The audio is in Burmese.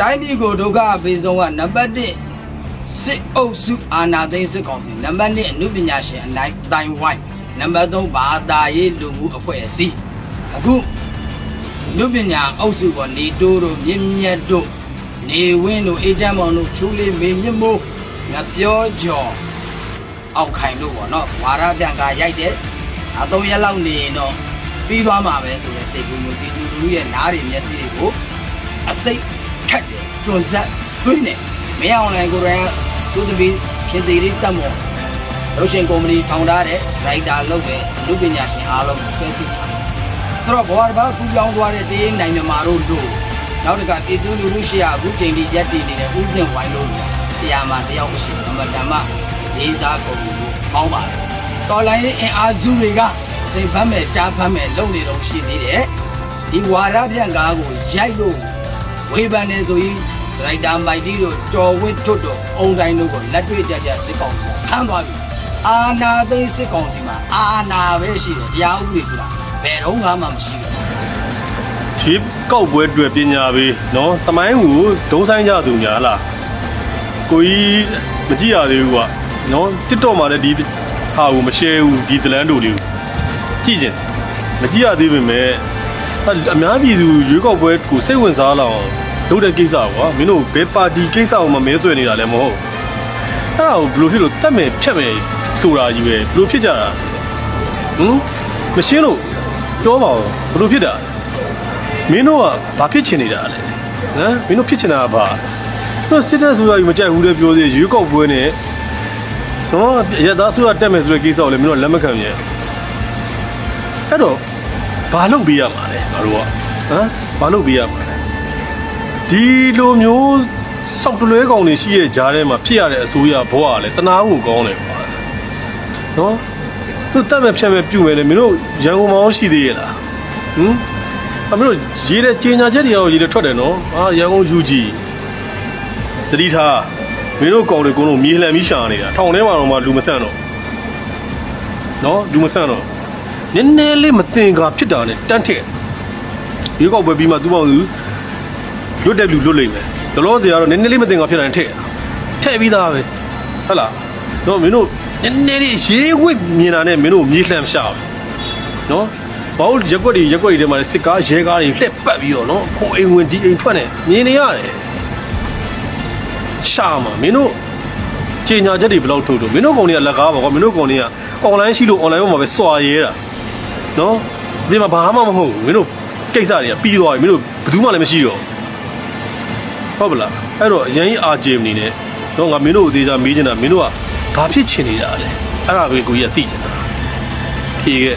တိုင်းပြည်ကိုဒုက္ခအပေးဆုံးကနံပါတ်1စစ်အုပ်စုအာဏာသိမ်းစစ်ကောင်စီနံပါတ်2အမှုပညာရှင်အနိုင်တိုင်ဝိုင်းနံပါတ်3ဘာသာရေးလူမှုအဖွဲ့အစည်းအခုလူပညာအုပ်စုပေါ်နေတိုးတို့မြင့်မြတ်တို့နေဝင်းတို့အေဂျင့်မောင်တို့ချူလေးမေမြင့်မိုးငပြောကျော်အောက်ခိုင်တို့ပေါ့နော်ဝါရပြန်ကရိုက်တယ်အသုံးရက်လောက်နေရင်တော့ပြီးသွားမှာပဲဆိုတဲ့စိတ်ကူးမျိုးဒီလူလူရဲ့နားတွေမျက်စိတွေကိုအစိတ် ခတ်တယ်ကျွန်းဆက်တွင်းတယ်မင်းအောင်လိုင်ကိုရန်သူတပီခင်သေးလေးတက်မော်ရုပ်ရှင်ကုမ္ပဏီထောင်ထားတဲ့ရိုက်တာလုပ်တဲ့လူပညာရှင်အားလုံးကိုဆွဲစစ်ထားတယ်ဆိုတော့ဘောရဘာကူကြောင်းသွားတဲ့တရေးနိုင်မြမာတို့တို့နောက်တစ်ခါပြည်သူလူထုရှိရာအခုချိန်ထိရက်တည်နေတဲ့ဥစဉ်ဝိုင်းလို့တရားမှာတယောက်မရှိဘူးအမတန်မှလေးစားကုန်လို့ကောင်းပါတယ်တော်လိုင်းရေးအင်အားစုတွေကစိတ်ဖမ်းမဲ့ကြားဖမ်းမဲ့လုပ်နေတော့ရှိသေးတယ်ဒီဝါရပြန်ကားကိုရိုက်လို့ ဝေဖန်နေဆိုရင်ဒရိုက်တာမိုက်တီတို့ကြော်ဝင်းထွတ်တို့အုံတိုင်းတို့ကိုလက်တွေ့ကြကြစစ်ကောင်စီဖမ်းသွားပြီအာနာသိမ်းစစ်ကောင်စီမှာအာနာပဲရှိတယ်တရားဥပဒေဆိုတာဘယ်တော့မှမရှိဘူးရှေးကောက်ပွဲတွေ့ပညာပေးနော်သမိုင်းကိုဒုံဆိုင်ကြသူညာလားကိုကြီးမကြည့်ရသေးဘူးကွာနော် TikTok မှာလည်းဒီဟာကိုမ share ဘူးဒီဇလန်တို့လေးကိုကြည့်ကျင်မကြည့်ရသေးပေမဲ့ အဲ့အများပြည်သူရွေးကောက်ပွဲကိုစိတ်ဝင်စားလောက်အောင်လုပ်တဲ့ကိစ္စကွာမင်းတို့ဘယ်ပါတီကိစ္စကိုမမဲဆွဲနေတာလဲမဟုတ်အဲ့ဒါကိုဘယ်လိုဖြစ်လို့တတ်မယ်ဖြတ်မယ်ဆိုတာကြီးပဲဘယ်လိုဖြစ်ကြတာဟမ်မရှင်းလို့ပြောပါဦးဘယ်လိုဖြစ်တာမင်းတို့ကဘာဖြစ်ချင်နေတာလဲဟမ်မင်းတို့ဖြစ်ချင်တာကဘာသူစစ်တပ်ဆိုတာကြီးမကြိုက်ဘူးလေပြောသေးရွေးကောက်ပွဲနဲ့နော်ရသားဆိုတာတက်မယ်ဆိုတဲ့ကိစ္စကိုလည်းမင်းတို့ကလက်မခံပြန်အဲ့တော့ ဘာလုပ်ပေးရမှာလဲငါတို့ကဟမ်ဘာလုပ်ပေးရမှာလဲဒီလိုမျိုးစောက်တလွဲကောင်တွေရှိရဲ့ကြားထဲမှာဖြစ်ရတဲ့အစိုးရဘဝကလည်းတနာဖို့ကောင်းတယ်ကွာနော်သူတက်မဲ့ဖြတ်မဲ့ပြုတ်မဲ့လေမင်းတို့ရန်ကုန်မှာရောရှိသေးရဲ့လားဟမ်အမေတို့ရေးတဲ့ကြေညာချက်တွေရောရေးတဲ့ထွက်တယ်နော်အာရန်ကုန်ယူကြီးတတိထားမင်းတို့ကောင်တွေကုန်းလုံးမြေလှန်ပြီးရှာနေတာထောင်ထဲမှာတော့မှလူမဆန့်တော့နော်လူမဆန့်တော့ နည်းနည်းလေးမတင်ကာဖြစ်တာနဲ့တန်းထက်ရေကောက်ပွဲပြီးမှသူ့ပေါင်းသူလွတ်တဲ့လူလွတ်လိမ့်မယ်ဒလောစရာတော့နည်းနည်းလေးမတင်ကာဖြစ်တာနဲ့ထက်ထည့်ပြီးသားပဲဟုတ်လားတော့မင်းတို့နည်းနည်းလေးရေးဝစ်မြင်တာနဲ့မင်းတို့မြေလှန်ရှာပဲနော်ဘာလို့ရက်ွက်တွေရက်ွက်တွေထဲမှာစစ်ကားရဲကားတွေလှက်ပတ်ပြီးတော့နော်ဟိုအိမ်ဝင်ဒီအိမ်ထွက်နေမြင်နေရတယ်ရှာမှာမင်းတို့ကြေညာချက်တွေဘယ်လောက်ထုတ်တော့မင်းတို့ကောင်တွေကလက်ကားပါကွာမင်းတို့ကောင်တွေက online ရှိလို့ online ပေါ်မှာပဲစွာရဲတာ နော်ဒီမှာဘာမှမဟုတ်ဘူးမင်းတို့ကိစ္စတွေကပြီးသွားပြီမင်းတို့ဘယ်သူမှလည်းမရှိတော့ဟုတ်ပလားအဲ့တော့အရင်ကြီးအာဂျင်နေနဲ့တော့ငါမင်းတို့အသေးချာမေးချင်တာမင်းတို့ကဘာဖြစ်ချင်နေတာလဲအဲ့ဒါပဲကိုကြီးကသိချင်တာဖြေခဲ့